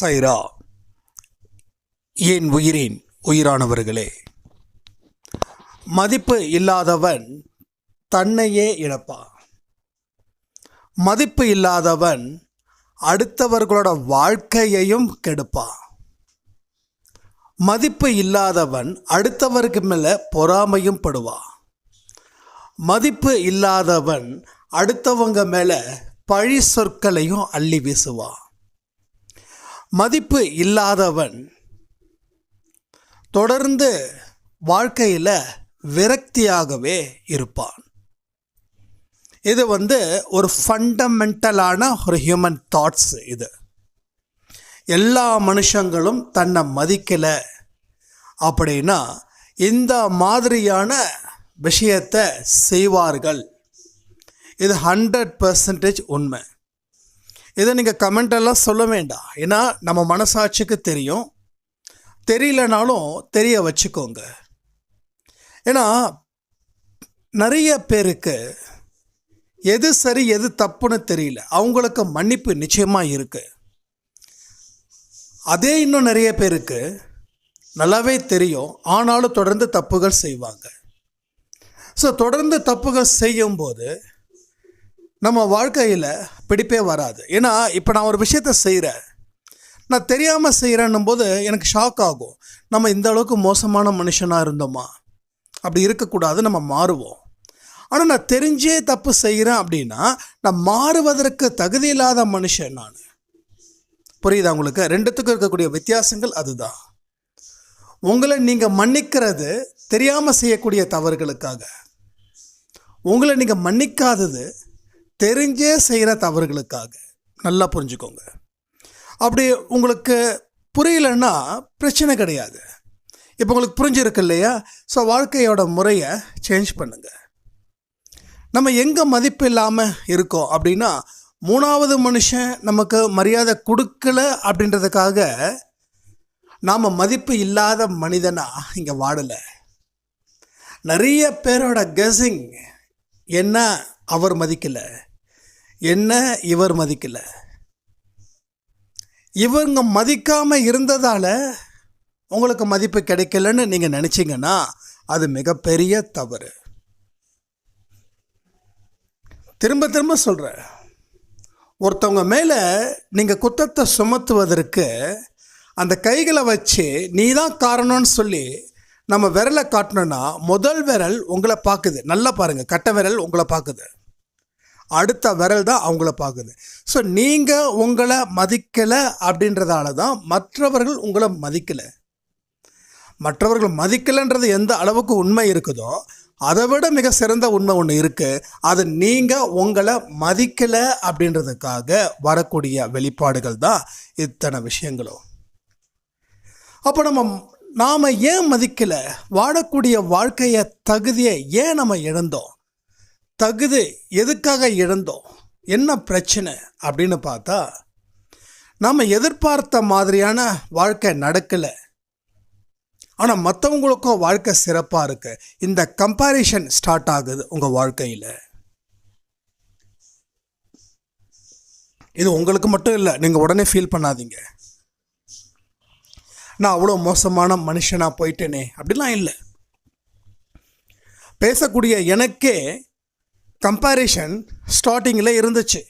சைரா. என் உயிரின் உயிரானவர்களே மதிப்பு இல்லாதவன் தன்னையே இழப்பான். மதிப்பு இல்லாதவன் அடுத்தவர்களோட வாழ்க்கையையும் கெடுப்பான். மதிப்பு இல்லாதவன் அடுத்தவருக்கு மேலே பொறாமையும் படுவான். மதிப்பு இல்லாதவன் அடுத்தவங்க மேலே பழி சொற்களையும் அள்ளி வீசுவான். மதிப்பு இல்லாதவன். தொடர்ந்து வாழ்க்கையில் விரக்தியாகவே இருப்பான். இது வந்து ஒரு ஃபண்டமெண்டலான ஒரு ஹியூமன் தாட்ஸ் இது. எல்லா மனுஷங்களும் தன்னை மதிக்கலை அப்படின்னா இந்த மாதிரியான விஷயத்தை செய்வார்கள். இது ஹண்ட்ரட் பர்சன்டேஜ் உண்மை. இதை நீங்கள் கமெண்டெல்லாம் சொல்ல வேண்டாம். ஏன்னா நம்ம மனசாட்சிக்கு தெரியும். தெரியலனாலும் தெரிய வச்சுக்கோங்க. ஏன்னா நிறைய பேருக்கு எது சரி எது தப்புன்னு தெரியல. அவங்களுக்கு மன்னிப்பு நிச்சயமாக இருக்குது அதே இன்னும் நிறைய பேருக்கு நல்லாவே தெரியும். ஆனாலும் தொடர்ந்து தப்புகள் செய்வாங்க. ஸோ தொடர்ந்து தப்புகள் செய்யும்போது நம்ம வாழ்க்கையில் பிடிப்பே வராது. ஏன்னா இப்போ நான் ஒரு விஷயத்த செய்கிறேன் நான் தெரியாமல் செய்கிறேன்னும் போது எனக்கு ஷாக் ஆகும். நம்ம இந்த அளவுக்கு மோசமான மனுஷனாக இருந்தோமா? அப்படி இருக்கக்கூடாது நம்ம மாறுவோம். ஆனால் நான் தெரிஞ்சே தப்பு செய்கிறேன் அப்படின்னா நான் மாறுவதற்கு தகுதி இல்லாத மனுஷன் நான். புரியுதா உங்களுக்கு? ரெண்டுத்துக்கும் இருக்கக்கூடிய வித்தியாசங்கள் அதுதான். உங்களை நீங்கள் மன்னிக்கிறது தெரியாமல் செய்யக்கூடிய தவறுகளுக்காக. உங்களை நீங்கள் மன்னிக்காதது தெரிஞ்சே செய்கிற தவறுகளுக்காக. நல்லா புரிஞ்சுக்கோங்க. அப்படி உங்களுக்கு புரியலன்னா பிரச்சனை கிடையாது. இப்போ உங்களுக்கு புரிஞ்சிருக்கு இல்லையா? ஸோ வாழ்க்கையோட முறையை சேஞ்ச் பண்ணுங்கள் நம்ம எங்கே மதிப்பு இல்லாமல் இருக்கோம் அப்படின்னா மூணாவது மனுஷன் நமக்கு மரியாதை கொடுக்கல அப்படின்றதுக்காக நாம் மதிப்பு இல்லாத மனிதனாக இங்கே வாடலை. நிறைய பேரோட கெஸிங் என்ன? அவர் மதிக்கலை. என்ன இவர் மதிக்கலை? இவங்க மதிக்காமல் இருந்ததால் உங்களுக்கு மதிப்பு கிடைக்கலன்னு நீங்கள் நினச்சிங்கன்னா அது மிகப்பெரிய தவறு. திரும்ப திரும்ப சொல்கிறேன் ஒருத்தவங்க மேலே நீங்கள் குத்தத்தை சுமத்துவதற்கு அந்த கைகளை வச்சு நீ தான் காரணம்னு சொல்லி நம்ம விரலை காட்டினோன்னா முதல் விரல் உங்களை பார்க்குது. நல்லா பாருங்கள் கட்டை விரல் உங்களை பார்க்குது. அடுத்த விரல் தான் அவங்கள பார்க்குது. ஸோ நீங்கள் உங்களை மதிக்கலை அப்படின்றதால தான் மற்றவர்கள் உங்களை மதிக்கலை. மற்றவர்கள் மதிக்கலைன்றது எந்த அளவுக்கு உண்மை இருக்குதோ அதை விட மிக சிறந்த உண்மை ஒன்று இருக்குது அது நீங்கள் உங்களை மதிக்கலை அப்படின்றதுக்காக வரக்கூடிய வெளிப்பாடுகள் தான் இத்தனை விஷயங்களும். அப்போ நம்ம நாம் ஏன் மதிக்கலை? வாழக்கூடிய வாழ்க்கையை தகுதியை ஏன் நம்ம இழந்தோம்? தகுதி எதுக்காக இழந்தோம்? என்ன பிரச்சனை? அப்படின்னு பார்த்தா நம்ம எதிர்பார்த்த மாதிரியான வாழ்க்கை நடக்கலை. ஆனால் மற்றவங்களுக்கும் வாழ்க்கை சிறப்பாக இருக்குது இந்த கம்பாரிஷன் ஸ்டார்ட் ஆகுது உங்கள் வாழ்க்கையில். இது உங்களுக்கு மட்டும் இல்லை நீங்கள் உடனே ஃபீல் பண்ணாதீங்க. நான் அவ்வளோ மோசமான மனுஷனாக போயிட்டேனே. அப்படிலாம் இல்லை. பேசக்கூடிய எனக்கே கம்பேரிஷன் ஸ்டார்டிங்கில் இருந்துச்சு.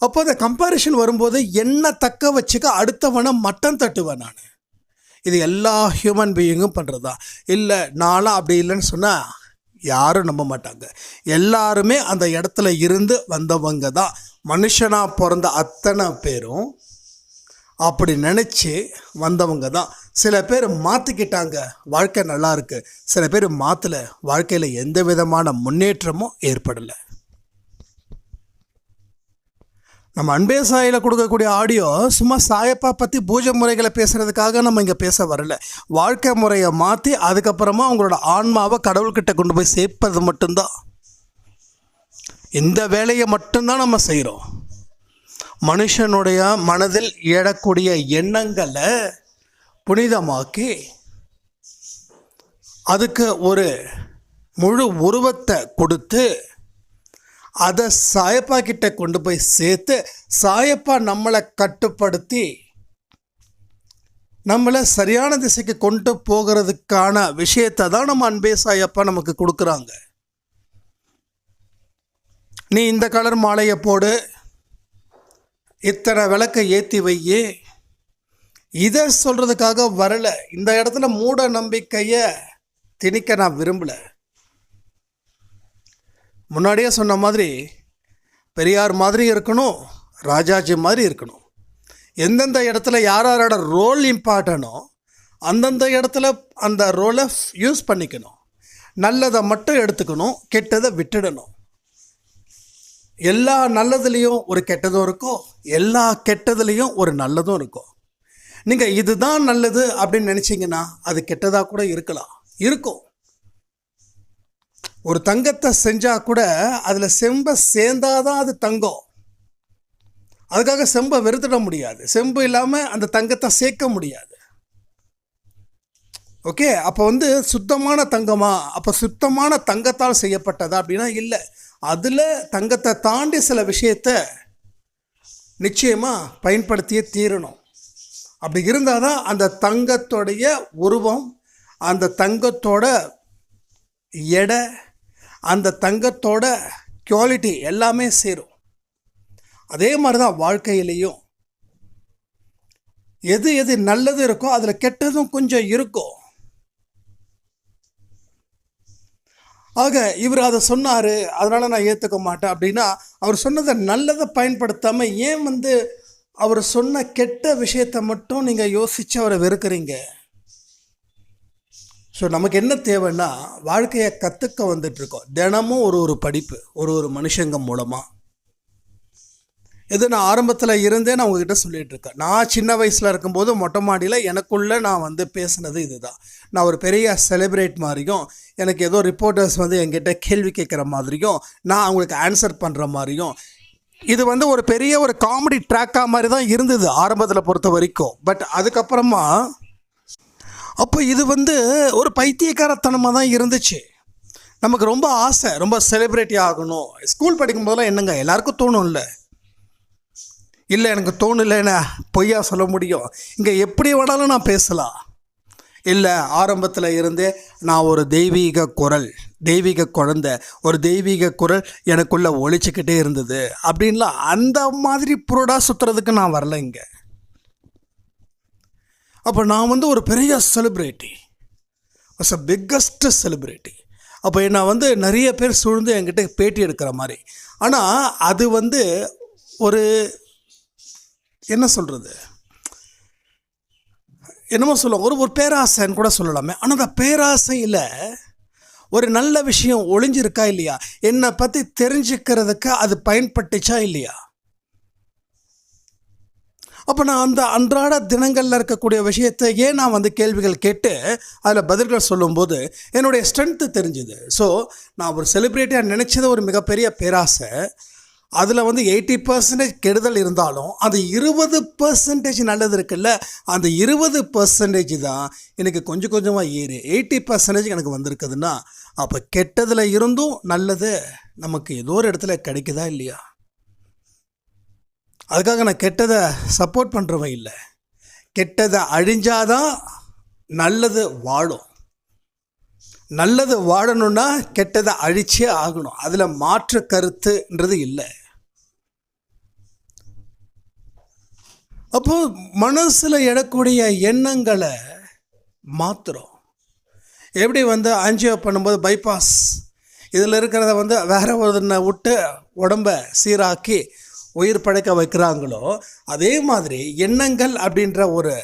அப்போ அந்த கம்பேரிஷன் வரும்போது என்ன தக்க வச்சுக்க அடுத்தவனை மட்டம் தட்டுவேன் நான். இது எல்லா ஹியூமன் பீயிங்கும் பண்ணுறது தான் இல்லை நானும் அப்படி இல்லைன்னு சொன்னால் யாரும் நம்ப மாட்டாங்க. எல்லாருமே அந்த இடத்துல இருந்து வந்தவங்க தான். மனுஷனாக பிறந்த அத்தனை பேரும் அப்படி நினச்சி வந்தவங்க தான். சில பேர் மாற்றிக்கிட்டாங்க வாழ்க்கை நல்லா இருக்குது சில பேர் மாற்றலை வாழ்க்கையில் எந்த விதமான முன்னேற்றமும் ஏற்படலை. நம்ம அன்பே சாயில் கொடுக்கக்கூடிய ஆடியோ சும்மா சாயப்பா பற்றி பூஜை முறைகளை பேசுகிறதுக்காக நம்ம இங்கே பேச வரல. வாழ்க்கை முறையை மாற்றி அதுக்கப்புறமா அவங்களோட ஆன்மாவை கடவுள்கிட்ட கொண்டு போய் சேர்ப்பது மட்டும்தான். இந்த வேலையை மட்டும்தான் நம்ம செய்கிறோம் மனுஷனுடைய மனதில் எழக்கூடிய எண்ணங்களை புனிதமாக்கி அதுக்கு ஒரு முழு உருவத்தை கொடுத்து அதை சாயப்பா கிட்ட கொண்டு போய் சேர்த்து சாயப்பா நம்மளை கட்டுப்படுத்தி நம்மளை சரியான திசைக்கு கொண்டு போகிறதுக்கான விஷயத்தை தான் நம்ம அன்பே சாயப்பா நமக்கு கொடுக்குறாங்க. நீ இந்த கலர் மாலையை போடு இத்தனை விளக்கை ஏற்றி வையே இதை சொல்கிறதுக்காக வரல. இந்த இடத்துல மூட நம்பிக்கையை திணிக்க நான் விரும்பலை. முன்னாடியே சொன்ன மாதிரி பெரியார் மாதிரி இருக்கணும் ராஜாஜி மாதிரி இருக்கணும். எந்தெந்த இடத்துல யார் யாரோட ரோல் இம்பார்ட்டனோ அந்தந்த இடத்துல அந்த ரோலை யூஸ் பண்ணிக்கணும். நல்லதை மட்டும் எடுத்துக்கணும் கெட்டதை விட்டுடணும். எல்லா நல்லதுலேயும் ஒரு கெட்டதும் இருக்கும் எல்லா கெட்டதுலேயும் ஒரு நல்லதும் இருக்கும் நீங்கள் இதுதான் நல்லது அப்படின்னு நினச்சிங்கன்னா அது கெட்டதாக கூட இருக்கலாம். இருக்கும். ஒரு தங்கத்தை செஞ்சால் கூட அதில் செம்பை சேர்ந்தாதான் அது தங்கம். அதுக்காக செம்பை வெறுத்துட முடியாது. செம்பு இல்லாமல் அந்த தங்கத்தை சேர்க்க முடியாது. ஓகே? அப்போ வந்து சுத்தமான தங்கமா? அப்போ சுத்தமான தங்கத்தால் செய்யப்பட்டதா அப்படின்னா இல்லை. அதில் தங்கத்தை தாண்டி சில விஷயத்த நிச்சயமாக பயன்படுத்தியே தீரணும். அப்படி இருந்தால் தான் அந்த தங்கத்தோடைய உருவம் அந்த தங்கத்தோட எடை அந்த தங்கத்தோட குவாலிட்டி எல்லாமே சேரும். அதே மாதிரி தான் வாழ்க்கையிலையும். எது எது நல்லது இருக்கோ அதில் கெட்டதும் கொஞ்சம் இருக்கும். ஆக இவர் அதை சொன்னார் அதனால் நான் ஏற்றுக்க மாட்டேன் அப்படின்னா அவர் சொன்னதை நல்லதை பயன்படுத்தாமல் ஏன் வந்து அவர் சொன்ன கெட்ட விஷயத்தை மட்டும் நீங்கள் யோசித்து அவரை வெறுக்கிறீங்க? ஸோ நமக்கு என்ன தேவைன்னா வாழ்க்கையை கற்றுக்க வந்துட்டுருக்கோம் தினமும் ஒரு ஒரு படிப்பு ஒரு ஒரு மனுஷங்க மூலமாக இது நான் ஆரம்பத்தில் இருந்தே நான் உங்ககிட்ட சொல்லிகிட்டு இருக்கேன். நான் சின்ன வயசில் இருக்கும்போது மொட்டை மாடியில் எனக்குள்ளே நான் வந்து பேசினது இதுதான். நான் ஒரு பெரிய செலிப்ரேட் மாதிரியும் எனக்கு ஏதோ ரிப்போர்ட்டர்ஸ் வந்து என்கிட்ட கேள்வி கேட்குற மாதிரியும் நான் அவங்களுக்கு ஆன்சர் பண்ணுற மாதிரியும் இது வந்து ஒரு பெரிய ஒரு காமெடி ட்ராக்காக மாதிரி தான் இருந்தது ஆரம்பத்தில் பொறுத்த வரைக்கும். பட் அதுக்கப்புறமா அப்போ இது வந்து ஒரு பைத்தியக்காரத்தனமாக தான் இருந்துச்சு. நமக்கு ரொம்ப ஆசை ரொம்ப செலிப்ரிட்டி ஆகணும். ஸ்கூல் படிக்கும் போதெல்லாம் என்னங்க எல்லாருக்கும் தோணும்ல. இல்லை எனக்கு தோணலைன்னு பொய்யா சொல்ல முடியும். இங்கே எப்படி வேணாலும் நான் பேசலாம். இல்லை ஆரம்பத்தில் இருந்தே நான் ஒரு தெய்வீக குரல் தெய்வீக குழந்தை ஒரு தெய்வீக குரல் எனக்குள்ளே ஒழிச்சிக்கிட்டே இருந்தது. அப்படின்லாம் அந்த மாதிரி புரோடாக சுற்றுறதுக்கு நான் வரல இங்கே. அப்போ நான் வந்து ஒரு பெரிய celebrity was a biggest celebrity அப்போ என்னை வந்து நிறைய பேர் சூழ்ந்து என்கிட்ட பேட்டி எடுக்கிற மாதிரி. ஆனால் அது வந்து ஒரு என்ன சொல்கிறது என்னமோ சொல்லுவாங்க. ஒரு ஒரு பேராசைன்னு கூட சொல்லலாமே. ஆனால் அந்த பேராசையில் ஒரு நல்ல விஷயம் ஒளிஞ்சிருக்கா இல்லையா? என்னை பற்றி தெரிஞ்சுக்கிறதுக்கு அது பயன்பட்டுச்சா இல்லையா? அப்போ நான் அந்த அன்றாட தினங்களில் இருக்கக்கூடிய விஷயத்தை ஏன் நான் வந்து கேள்விகள் கேட்டு அதில் பதில்கள் சொல்லும்போது என்னுடைய ஸ்ட்ரென்த்து தெரிஞ்சுது. ஸோ நான் ஒரு செலிப்ரிட்டியாக நினச்சது ஒரு மிகப்பெரிய பேராசை. அதில் வந்து எயிட்டி பர்சன்டேஜ் கெடுதல் இருந்தாலும் அந்த இருபது பர்சன்டேஜ் நல்லது இருக்குல்ல அந்த இருபது பர்சன்டேஜ் தான் எனக்கு கொஞ்சம் கொஞ்சமாக ஏறி. எயிட்டி பர்சன்டேஜ் எனக்கு வந்திருக்குதுன்னா அப்போ கெட்டதில் இருந்தும் நல்லது. நமக்கு ஏதோ ஒரு இடத்துல கிடைக்குதா இல்லையா? அதுக்காக நான் கெட்டதை சப்போர்ட் பண்ணுறவன் இல்லை. கெட்டதை அழிஞ்சாதான் நல்லது வாழும். நல்லது வாழணும்னா கெட்டதை அழிச்சே ஆகணும். அதில் மாற்று கருத்துன்றது இல்லை. அப்போது மனசில் எழக்கூடிய எண்ணங்களை மாற்றுறோம் எப்படி வந்து ஆஞ்சியோ பண்ணும்போது பைபாஸ் இதில் இருக்கிறத வந்து வேற ஒருத்தனை விட்டு உடம்ப சீராக்கி உயிர் படைக்க வைக்கிறாங்களோ அதே மாதிரி எண்ணங்கள் அப்படின்ற ஒரு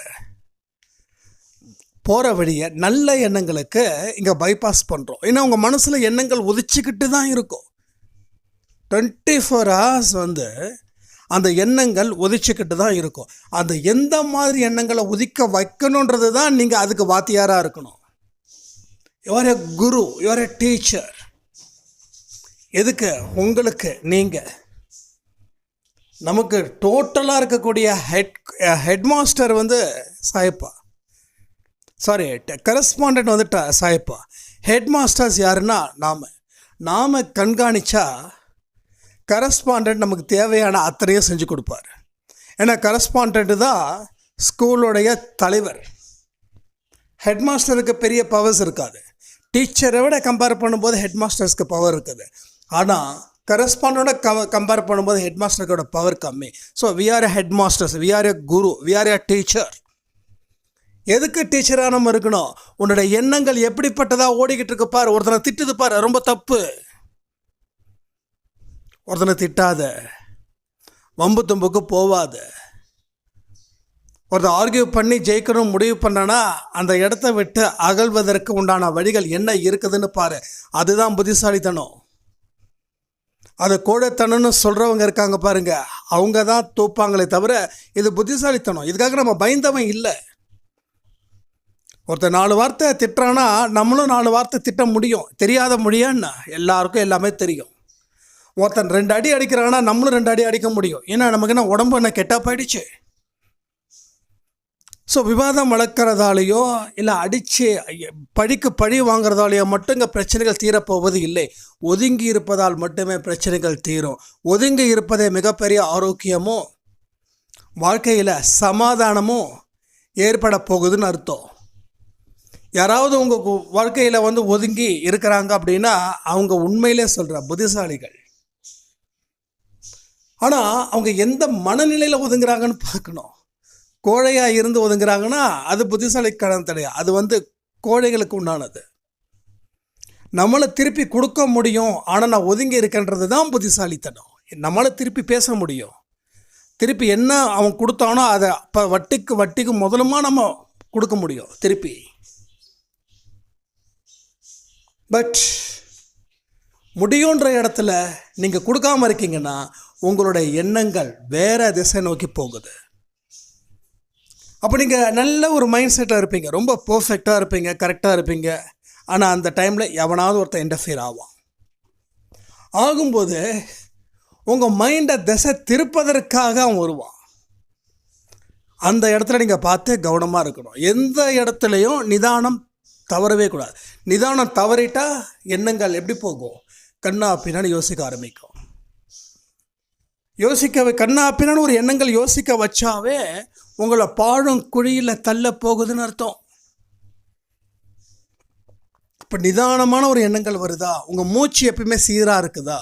போகிற வழியை நல்ல எண்ணங்களுக்கு இங்கே பைபாஸ் பண்ணுறோம் ஏன்னா உங்கள் மனசில் எண்ணங்கள் உதிச்சிக்கிட்டு தான் இருக்கும். டுவெண்ட்டி ஃபோர் ஹவர்ஸ் வந்து அந்த எண்ணங்கள் உதிச்சுக்கிட்டு தான் இருக்கும். அந்த எந்த மாதிரி எண்ணங்களை உதிக்க வைக்கணுன்றது தான் நீங்கள் அதுக்கு வாத்தியாராக இருக்கணும். Your a guru your a teacher எதுக்கு? உங்களுக்கு நீங்கள் நமக்கு டோட்டலாக இருக்கக்கூடிய ஹெட் ஹெட் மாஸ்டர் வந்து சாய்ப்பா. சாரி கரஸ்பாண்டன்ட் வந்துட்டா சாயப்பா. ஹெட் மாஸ்டர்ஸ் யாருன்னா நாம். நாம் கண்காணித்தா கரஸ்பாண்டன்ட் நமக்கு தேவையான அத்தனையும் செஞ்சு கொடுப்பார். ஏன்னா கரஸ்பாண்டன்ட் தான் ஸ்கூலுடைய தலைவர். ஹெட் மாஸ்டருக்கு பெரிய பவர்ஸ் இருக்காது. டீச்சரை விட கம்பேர் பண்ணும்போது ஹெட் மாஸ்டர்ஸ்க்கு பவர் இருக்குது. ஆனால் கரஸ்பாண்டோட கவ கம்பேர் பண்ணும்போது ஹெட் மாஸ்டருக்கோட பவர் கம்மி. So we are a head masters we are a guru we are a teacher எதுக்கு டீச்சராக நம்ம இருக்கணும்? உன்னோட எண்ணங்கள் எப்படிப்பட்டதா ஓடிக்கிட்டு இருக்கு பாரு. ஒருத்தனை திட்டுது பாரு. ரொம்ப தப்பு. ஒருத்தனை திட்டாத. வம்பு தும்புக்கு போவாத. ஒருத்தர் ஆர்கியூ பண்ணி ஜெயிக்கணும் முடிவு பண்ணனா அந்த இடத்த விட்டு அகழ்வதற்கு உண்டான வழிகள் என்ன இருக்குதுன்னு பாரு. அதுதான் புத்திசாலித்தனம். அதை கோழைத்தனம்னு சொல்கிறவங்க இருக்காங்க பாருங்க. அவங்க தான் தூப்பாங்களே தவிர இது புத்திசாலித்தனம். இதுக்காக நம்ம பயந்தவன் இல்லை. ஒருத்தர் நாலு வார்த்தை திட்டுறான்னா நம்மளும் நாலு வார்த்தை திட்ட முடியும். தெரியாத மொழியான்னு எல்லாருக்கும் எல்லாமே தெரியும். ஒருத்தன் ரெண்டு அடி அடிக்கிறான்னா நம்மளும் ரெண்டு அடி அடிக்க முடியும். ஏன்னா நமக்கு என்ன உடம்பு என்ன கெட்டா போயிடுச்சு. ஸோ விவாதம் வளர்க்குறதாலேயோ இல்லை அடித்து பழிக்கு பழி வாங்குறதாலேயோ மட்டும் இங்கே பிரச்சனைகள் தீரப்போவது இல்லை. ஒதுங்கி இருப்பதால் மட்டுமே பிரச்சனைகள் தீரும். ஒதுங்கி இருப்பதே மிகப்பெரிய ஆரோக்கியமும் வாழ்க்கையில் சமாதானமும் ஏற்பட போகுதுன்னு அர்த்தம். யாராவது உங்கள் வாழ்க்கையில் வந்து ஒதுங்கி இருக்கிறாங்க அப்படின்னா அவங்க உண்மையிலே சொல்கிற புத்திசாலிகள். ஆனால் அவங்க எந்த மனநிலையில் ஒதுங்குறாங்கன்னு பார்க்கணும். கோழையாக இருந்து ஒதுங்குறாங்கன்னா அது புத்திசாலிக்கான கிடையாது அது வந்து கோழைகளுக்கு உண்டானது. நம்மளை திருப்பி கொடுக்க முடியும் ஆனால் நான் ஒதுங்கி இருக்கேன்றது தான் புத்திசாலித்தனம். நம்மளை திருப்பி பேச முடியும். திருப்பி என்ன அவன் கொடுத்தானோ அதை அப்போ வட்டிக்கு வட்டிக்கு முதலுமா நம்ம கொடுக்க முடியும் திருப்பி. பட் முடியுன்ற இடத்துல நீங்கள் கொடுக்காம இருக்கீங்கன்னா உங்களுடைய எண்ணங்கள் வேறு திசை நோக்கி போகுது. அப்போ நீங்கள் நல்ல ஒரு மைண்ட் செட்டாக இருப்பீங்க. ரொம்ப பர்ஃபெக்டாக இருப்பீங்க கரெக்டாக இருப்பீங்க. ஆனால் அந்த டைமில் எவனாவது ஒருத்தன் இன்டர்ஃபியர் ஆகும் ஆகும்போது உங்கள் மைண்டை திசை திருப்பதற்காக அவன் வருவான். அந்த இடத்துல நீங்கள் பார்த்து கவனமாக இருக்கணும். எந்த இடத்துலையும் நிதானம் தவறவே கூடாது. நிதானம் தவறிட்டால் எண்ணங்கள் எப்படி போகும்? கண்ணா பின்னாடி யோசிக்க ஆரம்பிக்கும். யோசிக்க கண்ணா பின்னாடி ஒரு எண்ணங்கள் யோசிக்க வச்சாவே உங்களை பாழும் குழியில் தள்ள போகுதுன்னு அர்த்தம். இப்போ நிதானமான ஒரு எண்ணங்கள் வருதா? உங்கள் மூச்சு எப்பயுமே சீராக இருக்குதா?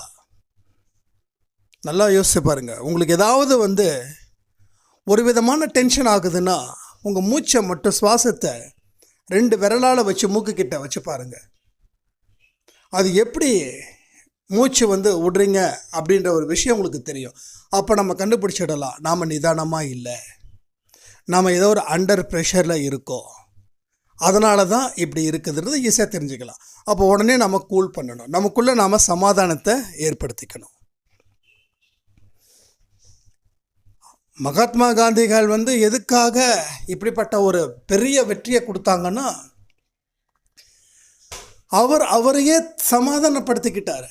நல்லா யோசிச்சு பாருங்கள் உங்களுக்கு ஏதாவது வந்து ஒரு விதமான டென்ஷன் ஆகுதுன்னா உங்கள் மூச்சை மட்டும் சுவாசத்தை ரெண்டு விரலால் வச்சு மூக்கு கிட்ட வச்சு பாருங்கள் அது எப்படி மூச்சு வந்து விடுறீங்க அப்படின்ற ஒரு விஷயம் உங்களுக்கு தெரியும். அப்போ நம்ம கண்டுபிடிச்சிடலாம். நாம் நிதானமாக இல்லை. நாம் ஏதோ ஒரு அண்டர் ப்ரெஷரில் இருக்கோம். அதனால தான் இப்படி இருக்குதுன்றது ஈஸியாக தெரிஞ்சுக்கலாம். அப்போ உடனே நம்ம கூல் பண்ணணும். நமக்குள்ளே நாம் சமாதானத்தை ஏற்படுத்திக்கணும். மகாத்மா காந்திகள் வந்து எதுக்காக இப்படிப்பட்ட ஒரு பெரிய வெற்றியை கொடுத்தாங்கன்னா அவர் அவரையே சமாதானப்படுத்திக்கிட்டார்.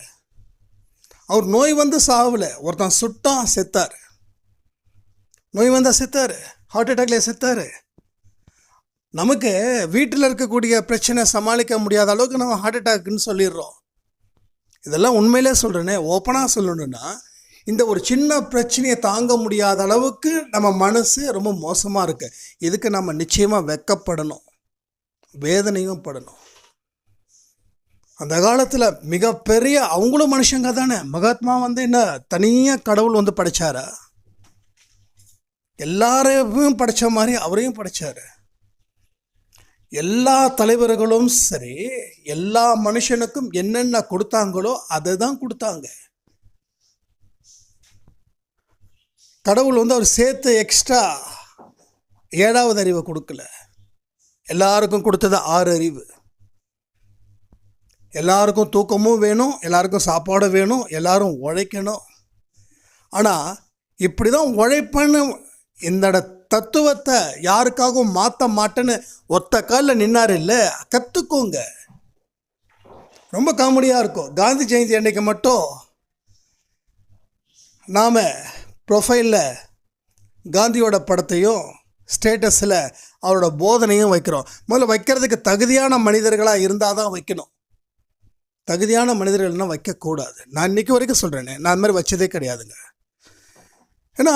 அவர் நோய் வந்து சாவல ஒருத்தன் சுட்டான் செத்தார். நோய் வந்தால் செத்தார் ஹார்ட் அட்டாக்ல செத்தார். நமக்கு வீட்டில் இருக்கக்கூடிய பிரச்சனை சமாளிக்க முடியாத அளவுக்கு நம்ம ஹார்ட் அட்டாக்குன்னு சொல்லிடுறோம். இதெல்லாம் உண்மையிலே சொல்கிறேனே ஓப்பனாக சொல்லணுன்னா இந்த ஒரு சின்ன பிரச்சனையை தாங்க முடியாத அளவுக்கு நம்ம மனசு ரொம்ப மோசமாக இருக்கு. இதுக்கு நம்ம நிச்சயமாக வெக்கப்படணும்? வேதனையும் படணும். அந்த காலத்தில் மிகப்பெரிய அவங்களும் மனுஷங்க தானே. மகாத்மா வந்து என்ன தனியாக கடவுள் வந்து படைச்சாரா? எல்லாரையும் படைச்ச மாதிரி அவரையும் படைச்சாரு. எல்லா தலைவர்களும் சரி எல்லா மனுஷனுக்கும் என்னென்ன கொடுத்தாங்களோ அதை தான் கொடுத்தாங்க. கடவுள் வந்து அவர் சேர்த்து எக்ஸ்ட்ரா ஏழாவது அறிவை கொடுக்கல. எல்லாருக்கும் கொடுத்தது ஆறு அறிவு. எல்லாருக்கும் தூக்கமும் வேணும் எல்லாருக்கும் சாப்பாடும் வேணும் எல்லாரும் உழைக்கணும். ஆனால் இப்படி தான் உழைப்பேன்னு இந்த தத்துவத்தை யாருக்காகவும் மாற்ற மாட்டேன்னு ஒத்த காலில் நின்னார் இல்லை கற்றுக்கோங்க ரொம்ப காமெடியாக இருக்கும். காந்தி ஜெயந்தி அன்னைக்கு மட்டும் நாம் ப்ரொஃபைலில் காந்தியோட படத்தையும் ஸ்டேட்டஸில் அவரோட போதனையும் வைக்கிறோம். முதல்ல வைக்கிறதுக்கு தகுதியான மனிதர்களாக இருந்தால் தான் வைக்கணும். தகுதியான மனிதர்கள்னால் வைக்கக்கூடாது. நான் இன்றைக்கி வரைக்கும் சொல்கிறேனே நான் அந்த மாதிரி வச்சதே கிடையாதுங்க. ஏன்னா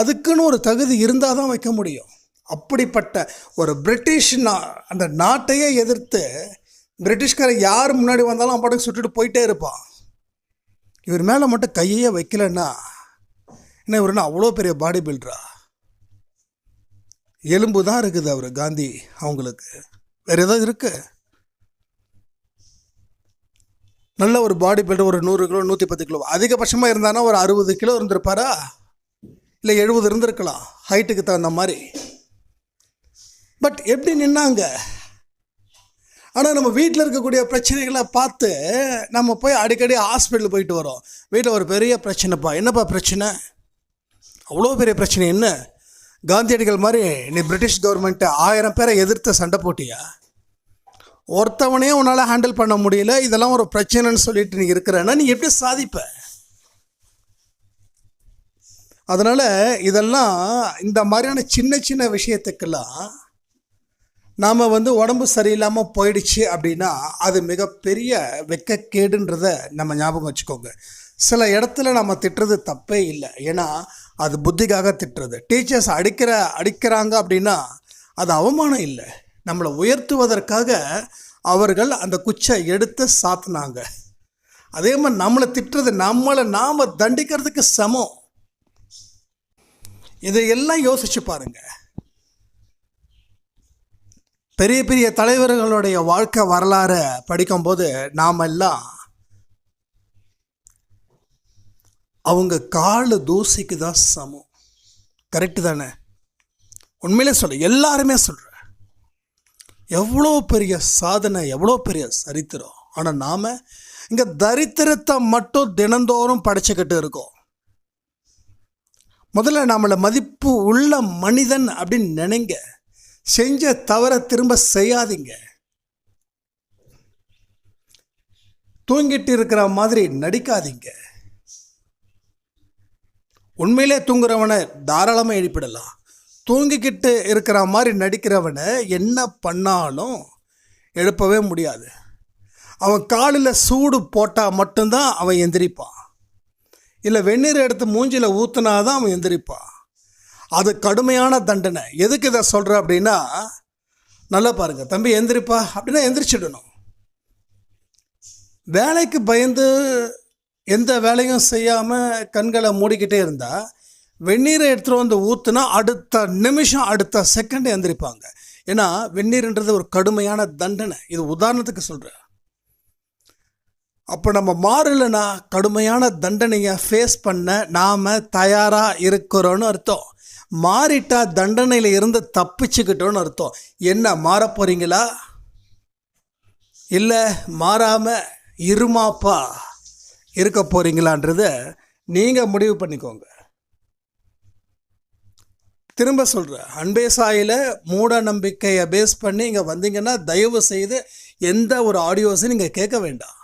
அதுக்குன்னு ஒரு தகுதி இருந்தால் தான் வைக்க முடியும். அப்படிப்பட்ட ஒரு பிரிட்டிஷ் நா அந்த நாட்டையே எதிர்த்து பிரிட்டிஷ்காரன் யார் முன்னாடி வந்தாலும் அப்பாட்டுக்கு சுட்டுட்டு போயிட்டே இருப்பான். இவர் மேலே மட்டும் கையே வைக்கலன்னா என்ன இவருன்னா அவ்வளோ பெரிய பாடி பில்டரா எலும்பு தான் இருக்குது அவர் காந்தி அவங்களுக்கு. வேறு ஏதாவது இருக்கு? நல்ல ஒரு பாடி பில்டர் ஒரு நூறு கிலோ நூற்றி பத்து கிலோ. அதிகபட்சமாக இருந்தானா ஒரு அறுபது கிலோ இருந்திருப்பாரா? இல்லை எழுபது இருந்திருக்கலாம் ஹைட்டுக்கு தகுந்த மாதிரி. பட் எப்படி நின்னாங்க? ஆனால் நம்ம வீட்டில் இருக்கக்கூடிய பிரச்சனைகளை பார்த்து நம்ம போய் அடிக்கடி ஹாஸ்பிட்டல் போயிட்டு வரோம். வீட்டில் ஒரு பெரிய பிரச்சனைப்பா. என்னப்பா பிரச்சனை? அவ்வளோ பெரிய பிரச்சனை என்ன? காந்தியடிகள் மாதிரி நீ பிரிட்டிஷ் கவர்மெண்ட்டை ஆயிரம் பேரை எதிர்த்து சண்டை போட்டியா? ஒருத்தவனையும் உன்னால் ஹேண்டில் பண்ண முடியல இதெல்லாம் ஒரு பிரச்சனைன்னு சொல்லிட்டு நீ இருக்கிறன்னா நீ எப்படி சாதிப்ப? அதனால் இதெல்லாம் இந்த மாதிரியான சின்ன சின்ன விஷயத்துக்கெல்லாம் நாம் வந்து உடம்பு சரியில்லாமல் போயிடுச்சு அப்படின்னா அது மிகப்பெரிய வெக்கக்கேடுன்றத நம்ம ஞாபகம் வச்சுக்கோங்க. சில இடத்துல நம்ம திட்டுறது தப்பே இல்லை. ஏன்னா அது புத்திக்காக திட்டுறது. டீச்சர்ஸ் அடிக்கிற அடிக்கிறாங்க அப்படின்னா அது அவமானம் இல்லை. நம்மளை உயர்த்துவதற்காக அவர்கள் அந்த குச்சை எடுத்து சாத்தினாங்க. அதே மாதிரி நம்மளை திட்டுறது நம்மளை நாம் தண்டிக்கிறதுக்கு சமம். இதையெல்லாம் யோசிச்சு பாருங்க. பெரிய பெரிய தலைவர்களுடைய வாழ்க்கை வரலாறை படிக்கும்போது நாம் எல்லாம் அவங்க கால தூசிக்கு தான் சமம். கரெக்டு தானே? உண்மையிலே சொல்ல எல்லாருமே சொல்கிறேன் எவ்வளோ பெரிய சாதனை எவ்வளோ பெரிய சரித்திரம். ஆனால் நாம் இங்கே தரித்திரத்தை மட்டும் தினந்தோறும் படைச்சிக்கிட்டு இருக்கோம். முதல்ல நம்மளை மதிப்பு உள்ள மனிதன் அப்படின்னு நினைங்க. செஞ்ச தவற திரும்ப செய்யாதீங்க. தூங்கிட்டு இருக்கிற மாதிரி நடிக்காதீங்க. உண்மையிலே தூங்குறவனை தாராளமாக எழுப்பிடலாம். தூங்கிக்கிட்டு இருக்கிற மாதிரி நடிக்கிறவனை என்ன பண்ணாலும் எழுப்பவே முடியாது. அவன் காலில் சூடு போட்டால் மட்டும்தான் அவன் எந்திரிப்பான். இல்லை வெந்நீர் எடுத்து மூஞ்சியில் ஊற்றுனா தான் அவன் எந்திரிப்பான். அது கடுமையான தண்டனை. எதுக்கு இதை சொல்கிற அப்படின்னா நல்லா பாருங்கள் தம்பி எந்திரிப்பா அப்படின்னா எந்திரிச்சிடணும். வேலைக்கு பயந்து எந்த வேலையும் செய்யாமல் கண்களை மூடிக்கிட்டே இருந்தால் வெந்நீரை எடுத்துகிட்டு வந்து ஊற்றுனா அடுத்த நிமிஷம் அடுத்த செகண்ட் எந்திரிப்பாங்க. ஏன்னா வெந்நீர்ன்றது ஒரு கடுமையான தண்டனை. இது உதாரணத்துக்கு சொல்கிறேன் அப்போ நம்ம மாறலைன்னா கடுமையான தண்டனையை ஃபேஸ் பண்ண நாம் தயாராக இருக்கிறோன்னு அர்த்தம். மாறிட்டா தண்டனையில் இருந்து தப்பிச்சுக்கிட்டோன்னு அர்த்தம். என்ன மாற போகிறீங்களா இல்லை மாறாமல் இருமாப்பா? இருக்க போகிறீங்களான்றத நீங்கள் முடிவு பண்ணிக்கோங்க. திரும்ப சொல்கிறேன் அன்பே சாயில் மூட நம்பிக்கையை பேஸ் பண்ணி இங்கே வந்தீங்கன்னா தயவு செய்து எந்த ஒரு ஆடியோஸையும் நீங்கள் கேட்க வேண்டாம்.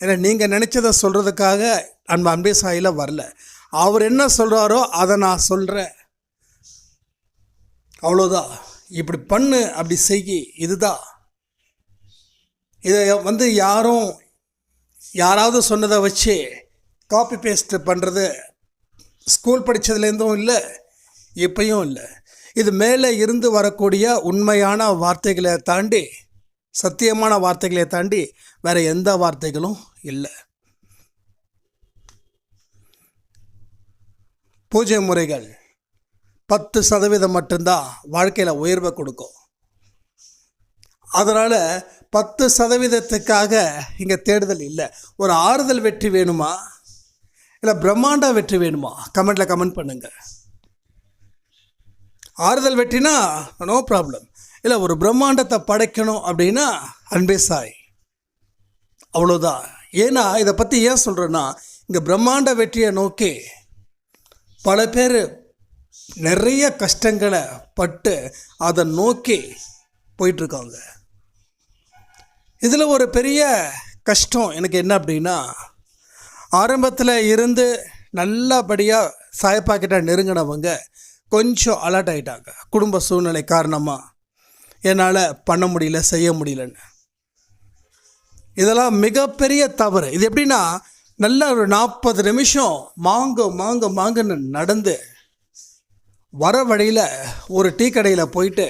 ஏன்னா நீங்கள் நினச்சதை சொல்கிறதுக்காக அன்பு அன்பே சாயில் வரல. அவர் என்ன சொல்கிறாரோ அதை நான் சொல்கிறேன் அவ்வளோதான் இப்படி பண்ணு அப்படி செய். இதுதான். இதை வந்து யாரும் யாராவது சொன்னதை வச்சு காப்பி பேஸ்ட் பண்ணுறது ஸ்கூல் படித்ததுலேருந்தும் இல்லை இப்பையும் இல்லை. இது மேலே இருந்து வரக்கூடிய உண்மையான வார்த்தைகளை தாண்டி சத்தியமான வார்த்தைகளை தாண்டி வேற எந்த வார்த்தைகளும் இல்லை. பூஜை முறைகள் பத்து சதவீதம் மட்டும்தான் வாழ்க்கையில் உயர்வை கொடுக்கும். அதனால் பத்து சதவீதத்துக்காக இங்கே தேடுதல் இல்லை. ஒரு ஆறுதல் வெற்றி வேணுமா? இல்லை பிரம்மாண்ட வெற்றி வேணுமா? கமெண்ட்டில் கமெண்ட் பண்ணுங்கள் ஆறுதல் வெற்றினா நோ ப்ராப்ளம் இல்லை ஒரு பிரம்மாண்டத்தை படைக்கணும் அப்படின்னா அன்பே சாய். அவ்வளோதான் ஏன்னா இதை பற்றி ஏன் சொல்கிறேன்னா இங்கே பிரம்மாண்ட வெற்றியை நோக்கி பல பேர் நிறைய கஷ்டங்களை பட்டு அதை நோக்கி போயிட்டுருக்காங்க இதில் ஒரு பெரிய கஷ்டம் எனக்கு என்ன அப்படின்னா ஆரம்பத்தில் இருந்து நல்லபடியாக சாயப்பாக்கிட்ட நெருங்கினவங்க கொஞ்சம் அலர்ட் ஆகிட்டாங்க குடும்ப சூழ்நிலை காரணமாக என்னால் பண்ண முடியல செய்ய முடியலன்னு. இதெல்லாம் மிகப்பெரிய தவறு. இது எப்படின்னா நல்ல ஒரு நாற்பது நிமிஷம் மாங்க மாங்க மாங்கன்னு நடந்து வர வழியில் ஒரு டீ கடையில் போயிட்டு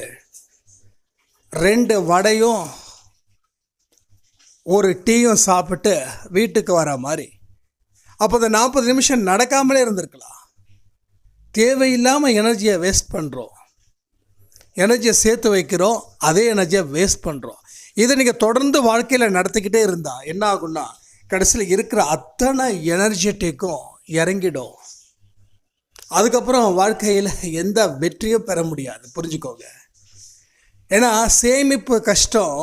ரெண்டு வடையும் ஒரு டீயும் சாப்பிட்டு வீட்டுக்கு வர மாதிரி. அப்போ அந்த நாற்பது நிமிஷம் நடக்காமலே இருந்திருக்கலாம். தேவையில்லாமல் எனர்ஜியை வேஸ்ட் பண்ணுறோம் எனர்ஜியை சேர்த்து வைக்கிறோம் அதே எனர்ஜியை வேஸ்ட் பண்ணுறோம் இதை நீங்கள் தொடர்ந்து வாழ்க்கையில் நடத்திக்கிட்டே இருந்தால் என்ன ஆகும்னா கடைசியில் இருக்கிற அத்தனை எனர்ஜெட்டிக்கும் இறங்கிடும். அதுக்கப்புறம் வாழ்க்கையில் எந்த வெற்றியும் பெற முடியாது. புரிஞ்சுக்கோங்க. ஏன்னா சேமிப்பு கஷ்டம்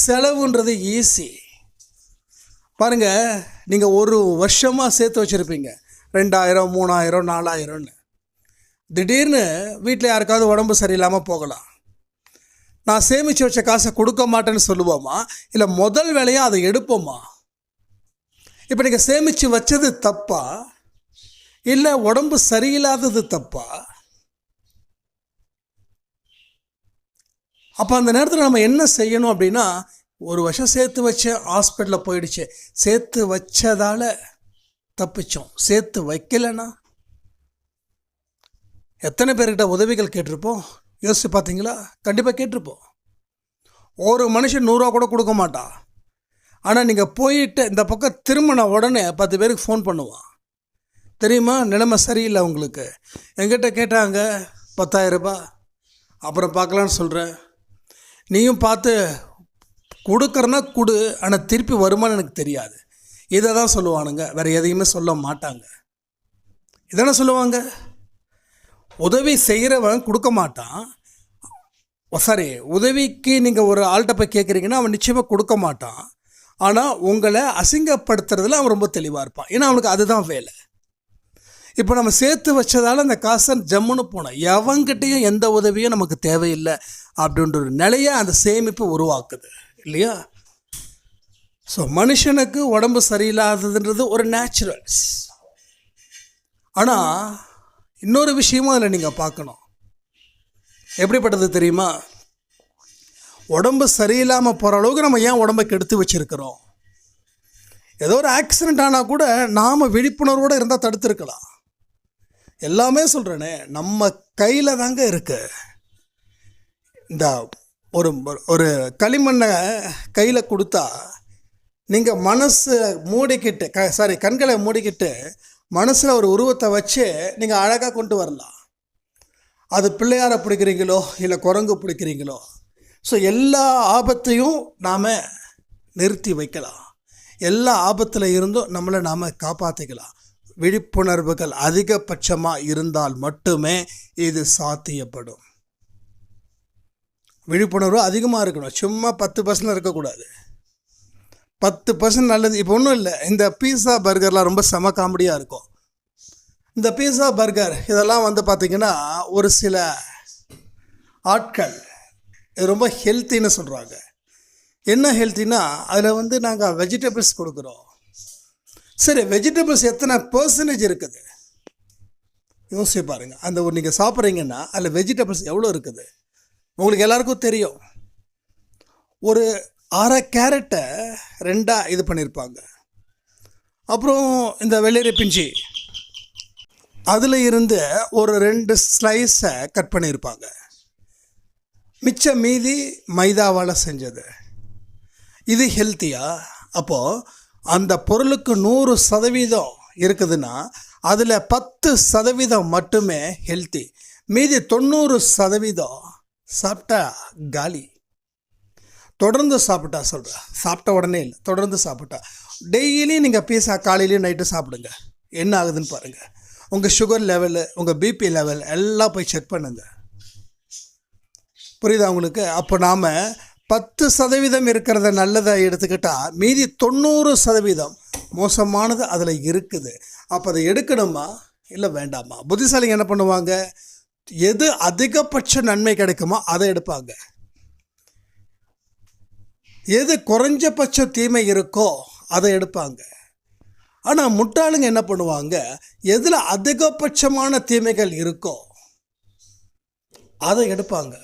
செலவுன்றது ஈஸி பாருங்க நீங்கள் ஒரு வருஷமாக சேர்த்து வச்சுருப்பீங்க. ரெண்டாயிரம் மூணாயிரம் நாலாயிரம்னு. திடீர்னு வீட்டில் யாருக்காவது உடம்பு சரியில்லாமல் போகலாம். நான் சேமித்து வச்ச காசை கொடுக்க மாட்டேன்னு சொல்லுவோமா? இல்லை முதல் வேலையாக அதை எடுப்போமா? இப்போ நீங்கள் சேமித்து வச்சது தப்பா? இல்லை உடம்பு சரியில்லாதது தப்பா? அப்போ அந்த நேரத்தில் நம்ம என்ன செய்யணும் அப்படின்னா ஒரு வருஷம் சேர்த்து வச்ச ஹாஸ்பிட்டலில் போயிடுச்சு. சேர்த்து வச்சதால் தப்பிச்சோம். சேர்த்து வைக்கலைன்னா எத்தனை பேர்கிட்ட உதவிகள் கேட்டிருப்போம்? யோசிச்சு பார்த்தீங்களா கண்டிப்பாக கேட்டிருப்போம். ஒரு மனுஷன் நூறுரூவா கூட கொடுக்க மாட்டான். ஆனால் நீங்கள் போயிட்டு இந்த பக்கம் திரும்பின உடனே பத்து பேருக்கு ஃபோன் பண்ணுவான். தெரியுமா? நிலைமை சரியில்லை உங்களுக்கு. எங்கிட்ட கேட்டாங்க பத்தாயிரம் ரூபாய். அப்புறம் பார்க்கலான்னு சொல்கிறேன் நீயும் பார்த்து கொடுக்குறனா கொடு ஆனால் திருப்பி வருமானு எனக்கு தெரியாது. இதை தான் சொல்லுவானுங்க. வேறு எதையுமே சொல்ல மாட்டாங்க. இதானே சொல்லுவாங்க? உதவி செய்கிறவன் கொடுக்க மாட்டான். சாரி உதவிக்கு நீங்கள் ஒரு ஆள்கிட்ட போய் கேட்குறீங்கன்னா அவன் நிச்சயமாக கொடுக்க மாட்டான். ஆனால் உங்களை அசிங்கப்படுத்துறதுல அவன் ரொம்ப தெளிவாக இருப்பான். ஏன்னா அவனுக்கு அதுதான் வேலை. இப்போ நம்ம சேர்த்து வச்சதால் அந்த காசை ஜம்முன்னு போனோம் எவங்கிட்டையும் எந்த உதவியும் நமக்கு தேவையில்லை அப்படின்ற ஒரு நிலையை அந்த சேமிப்பு உருவாக்குது. இல்லையா? ஸோ மனுஷனுக்கு உடம்பு சரியில்லாததுன்றது ஒரு நேச்சுரல்ஸ் ஆனால் இன்னொரு விஷயமும் அதில் நீங்கள் பார்க்கணும். எப்படிப்பட்டது தெரியுமா? உடம்பு சரியில்லாமல் போகிற அளவுக்கு நம்ம ஏன் உடம்பை கெடுத்து வச்சுருக்கிறோம்? ஏதோ ஒரு ஆக்சிடெண்ட் ஆனால் கூட நாம் விழிப்புணர்வோடு இருந்தால் தடுத்துருக்கலாம். எல்லாமே சொல்கிறேனே நம்ம கையில் தாங்க இருக்கு. இந்த ஒரு ஒரு களிமண்ணை கையில் கொடுத்தா நீங்கள் மனசு மூடிக்கிட்டு க சாரி கண்களை மூடிக்கிட்டு மனசில் ஒரு உருவத்தை வச்சு நீங்கள் அழகாக கொண்டு வரலாம். அது பிள்ளையாரை பிடிக்கிறீங்களோ இல்லை குரங்கு பிடிக்கிறீங்களோ ஸோ எல்லா ஆபத்தையும் நாம் நிறுத்தி வைக்கலாம். எல்லா ஆபத்தில் இருந்தும் நம்மளை நாம் காப்பாற்றிக்கலாம் விழிப்புணர்வுகள் அதிகபட்சமாக இருந்தால் மட்டுமே இது சாத்தியப்படும். விழிப்புணர்வு அதிகமாக இருக்கணும். சும்மா பத்து பர்சன்ட் இருக்கக்கூடாது. பத்து பர்சன்ட் நல்லது. இப்போ ஒன்றும் இல்லை. இந்த பீஸா பர்கர்லாம் ரொம்ப செம காமெடியாக இருக்கும். இந்த பீஸா பர்கர் இதெல்லாம் வந்து பார்த்திங்கன்னா ஒரு சில ஆட்கள் இது ரொம்ப ஹெல்த்தின்னு சொல்கிறாங்க என்ன ஹெல்த்தினா அதில் வந்து நாங்கள் வெஜிடபிள்ஸ் கொடுக்குறோம். சரி வெஜிடபிள்ஸ் எத்தனை பர்சன்டேஜ் இருக்குது? யோசிச்சு பாருங்கள் அந்த ஒரு நீங்கள் சாப்பிட்றீங்கன்னா அதில் வெஜிடபிள்ஸ் எவ்வளோ இருக்குது? உங்களுக்கு எல்லாருக்கும் தெரியும். ஒரு அரை கேரட்டை ரெண்டாக இது பண்ணியிருப்பாங்க அப்புறம் இந்த வெள்ளரி பிஞ்சி. அதில் இருந்து ஒரு ரெண்டு ஸ்லைஸை கட் பண்ணியிருப்பாங்க மிச்ச மீதி மைதாவால் செஞ்சது. இது ஹெல்த்தியா அப்போது அந்த பொருளுக்கு நூறு சதவீதம் இருக்குதுன்னா அதில் பத்து சதவீதம் மட்டுமே ஹெல்த்தி மீதி தொண்ணூறு சதவீதம் சாப்பிட்டா காலி. தொடர்ந்து சாப்பிட்டா சொல்கிறேன் சாப்பிட்ட உடனே இல்லை தொடர்ந்து சாப்பிட்டா. டெய்லி நீங்கள் பீஸா காலையிலையும் நைட்டு சாப்பிடுங்க. என்ன ஆகுதுன்னு பாருங்கள் உங்கள் சுகர் லெவலு உங்கள் பிபி லெவல் எல்லாம் போய் செக் பண்ணுங்கள் புரியுதா உங்களுக்கு? அப்போ நாம் பத்து சதவீதம் இருக்கிறத நல்லதை எடுத்துக்கிட்டால் மீதி தொண்ணூறு சதவீதம் மோசமானது அதில் இருக்குது. அப்போ அதை எடுக்கணுமா? இல்லை வேண்டாமா? புத்திசாலிங்க என்ன பண்ணுவாங்க? எது அதிகபட்ச நன்மை கிடைக்குமோ அதை எடுப்பாங்க. எது குறைஞ்சபட்ச தீமை இருக்கோ அதை எடுப்பாங்க. ஆனால் முட்டாளுங்க என்ன பண்ணுவாங்க? எதில் அதிகபட்சமான தீமைகள் இருக்கோ அதை எடுப்பாங்க.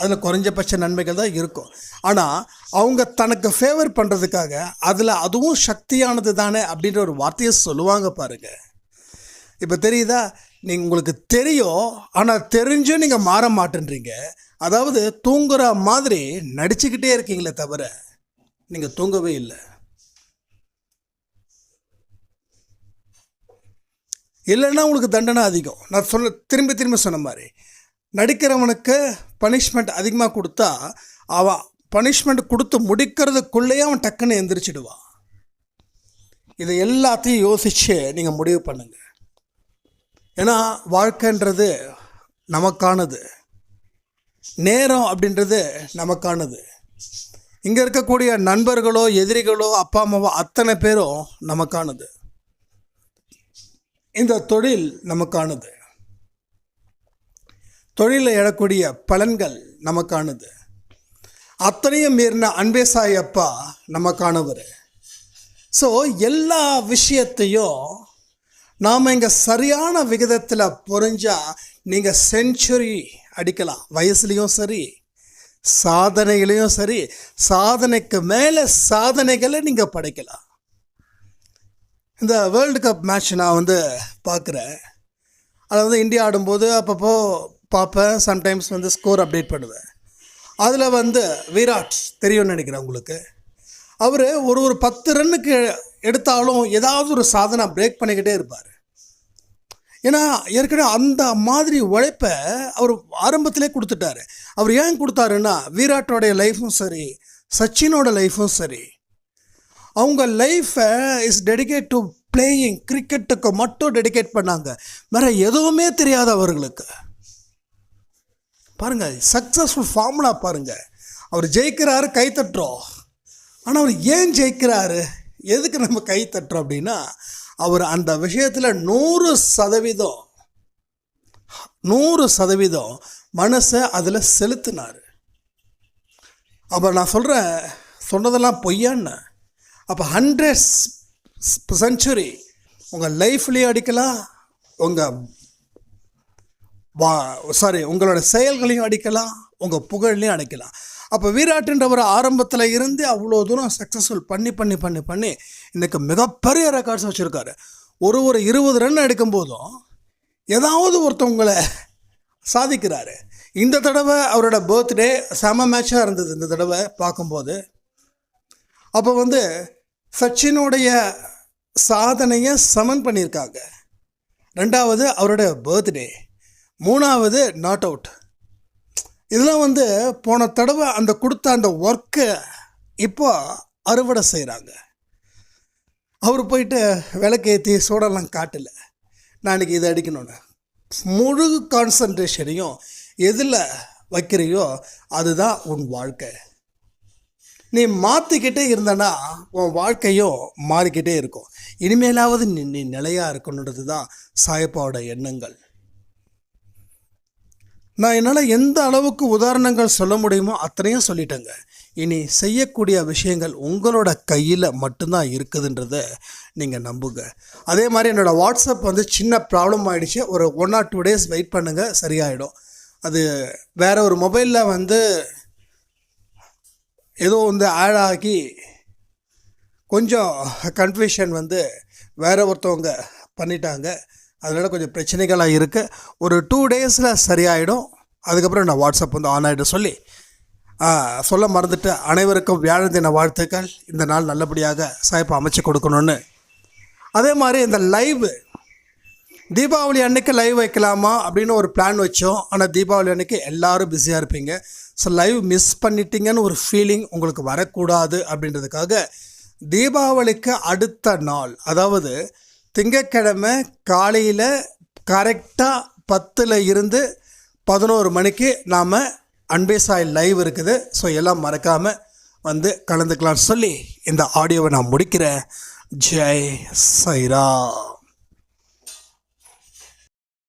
அதில் குறைஞ்சபட்ச நன்மைகள் தான் இருக்கும். ஆனால் அவங்க தனக்கு ஃபேவர் பண்ணுறதுக்காக அதில் அதுவும் சக்தியானது தானே அப்படின்ற ஒரு வார்த்தையை சொல்லுவாங்க பாருங்கள் இப்போ தெரியுதா? நீங்கள் உங்களுக்கு தெரியும். ஆனால் தெரிஞ்சும் நீங்கள் மாற மாட்டேன்றீங்க. அதாவது தூங்குற மாதிரி நடிச்சுக்கிட்டே இருக்கீங்களே தவிர நீங்கள் தூங்கவே இல்லை. இல்லைன்னா உங்களுக்கு தண்டனை அதிகம். நான் சொன்ன திரும்பி திரும்பி சொன்ன மாதிரி நடிக்கிறவனுக்கு பனிஷ்மெண்ட் அதிகமாக கொடுத்தா அவன் பனிஷ்மெண்ட் கொடுத்து முடிக்கிறதுக்குள்ளேயே அவன் டக்குன்னு எந்திரிச்சிடுவான் இதை எல்லாத்தையும் யோசித்து நீங்கள் முடிவு பண்ணுங்கள் ஏன்னா வாழ்க்கைன்றது நமக்கானது. நேரம் அப்படின்றது நமக்கானது. இங்கே இருக்கக்கூடிய நண்பர்களோ எதிரிகளோ அப்பா அம்மாவோ அத்தனை பேரும் நமக்கானது. இந்த தொழில் நமக்கானது. தொழிலில் எழக்கூடிய பலன்கள் நமக்கானது. அத்தனையும் மீறின அன்பே சாயப்பா அப்பா நமக்கானவர். ஸோ எல்லா விஷயத்தையும் நாம் இங்கே சரியான விகிதத்தில் புரிஞ்சால் நீங்கள் செஞ்சுரி அடிக்கலாம். வயசுலேயும் சரி சாதனைகளையும் சரி சாதனைக்கு மேலே சாதனைகளை நீங்கள் படைக்கலாம். இந்த வேர்ல்டு கப் மேட்ச் நான் வந்து பார்க்குறேன். அதை வந்து இந்தியா ஆடும்போது அப்பப்போ பார்ப்பேன் சம்டைம்ஸ் வந்து ஸ்கோர் அப்டேட் பண்ணுவேன். அதில் வந்து விராட் தெரியும்னு நினைக்கிறேன் உங்களுக்கு. அவர் ஒரு ஒரு பத்து ரன்னுக்கு எடுத்தாலும் ஏதாவது ஒரு சாதனை பிரேக் பண்ணிக்கிட்டே இருப்பார். ஏன்னா ஏற்கனவே அந்த மாதிரி உழைப்பை அவர் ஆரம்பத்திலே கொடுத்துட்டாரு. அவர் ஏன் கொடுத்தாருன்னா விராட்டோடைய லைஃப்பும் சரி சச்சினோட லைஃப்பும் சரி. அவங்க லைஃப்பை இஸ் டெடிகேட் டு பிளேயிங் கிரிக்கெட்டுக்கு மட்டும் டெடிகேட் பண்ணாங்க. வேறு எதுவுமே தெரியாது அவர்களுக்கு பாருங்கள் சக்ஸஸ்ஃபுல் ஃபார்முலா பாருங்கள் அவர் ஜெயிக்கிறாரு கை தட்டுறோம். ஆனால் அவர் ஏன் ஜெயிக்கிறாரு? எதுக்கு நம்ம கை தட்டுறோம் அப்படின்னா அவர் அந்த விஷயத்தில் நூறு சதவீதம் நூறு சதவீதம் மனசை அதில் செலுத்தினார். அப்போ நான் சொல்கிறேன் சொன்னதெல்லாம் பொய்யான்னு. அப்போ ஹண்ட்ரட் செஞ்சுரி உங்கள் லைஃப்லேயும் அடிக்கலாம் உங்கள் வா சாரி உங்களோட செயல்களையும் அடிக்கலாம் உங்கள் புகழ்லையும் அடைக்கலாம். அப்போ விராட்டுன்றவர் ஆரம்பத்தில் இருந்து அவ்வளோ தூரம் சக்ஸஸ்ஃபுல் பண்ணி பண்ணி பண்ணி பண்ணி இன்றைக்கு மிகப்பெரிய ரெக்கார்ட்ஸ் வச்சுருக்காரு. ஒரு ஒரு இருபது ரன் எடுக்கும் போதும் ஏதாவது ஒருத்தவங்களை சாதிக்கிறாரு. இந்த தடவை அவரோட பர்த்டே செம மேட்சாக இருந்தது இந்த தடவை பார்க்கும்போது. அப்போ வந்து சச்சினுடைய சாதனையை சமன் பண்ணியிருக்காங்க. ரெண்டாவது அவருடைய பர்த்டே மூணாவது நாட் அவுட் இதெல்லாம் வந்து போன தடவை அந்த கொடுத்த அந்த ஒர்க்கை இப்போ அறுவடை செய்கிறாங்க அவர் போயிட்டு விளக்கேற்றி சூடெல்லாம் காட்டல. நான் இன்றைக்கி இதை அடிக்கணும்னு. முழு கான்சன்ட்ரேஷனையும் எதில் வைக்கிறியோ அதுதான் உன் வாழ்க்கை. நீ மாற்றிக்கிட்டே இருந்தனா உன் வாழ்க்கையும் மாறிக்கிட்டே இருக்கும். இனிமேலாவது நீ நீ நிலையாக இருக்கணுன்றது தான் சாயப்பாவோட எண்ணங்கள். நான் என்னால் எந்த அளவுக்கு உதாரணங்கள் சொல்ல முடியுமோ அத்தனையும் சொல்லிட்டேங்க. இனி செய்யக்கூடிய விஷயங்கள் உங்களோட கையில் மட்டும்தான் இருக்குதுன்றத நீங்கள் நம்புங்க. அதே மாதிரி என்னோடய வாட்ஸ்அப் வந்து சின்ன ப்ராப்ளம் ஆகிடுச்சு ஒரு one or two days wait பண்ணுங்கள் சரியாயிடும். அது வேறு ஒரு மொபைலில் வந்து ஏதோ வந்து ஆட் ஆகி கொஞ்சம் கன்ஃபியூஷன் வந்து வேறு ஒருத்தவங்க பண்ணிட்டாங்க. அதனால் கொஞ்சம் பிரச்சனைகளாக இருக்குது ஒரு டூ டேஸில் சரியாயிடும். அதுக்கப்புறம் நான் வாட்ஸ்அப் வந்து ஆன் ஆகிடும் சொல்லி சொல்ல மறந்துட்டு அனைவருக்கும் வியாழன் தின வாழ்த்துக்கள். இந்த நாள் நல்லபடியாக சாய்ப்பு அமைச்சு கொடுக்கணும்னு. அதே மாதிரி இந்த லைவ் தீபாவளி அன்னைக்கு லைவ் வைக்கலாமா அப்படின்னு ஒரு பிளான் வச்சோம். ஆனால் தீபாவளி அன்னைக்கு எல்லாரும் பிஸியாக இருப்பீங்க. ஸோ லைவ் மிஸ் பண்ணிட்டீங்கன்னு ஒரு ஃபீலிங் உங்களுக்கு வரக்கூடாது அப்படின்றதுக்காக தீபாவளிக்கு அடுத்த நாள் அதாவது திங்கக்கிழமை காலையில் கரெக்டாக பத்தில் இருந்து பதினோரு மணிக்கு நாம் அன்பே சாய் லைவ் இருக்குது. ஸோ எல்லாம் மறக்காமல் வந்து கலந்துக்கலாம்னு சொல்லி இந்த ஆடியோவை நான் முடிக்கிறேன். ஜெய் சைரா.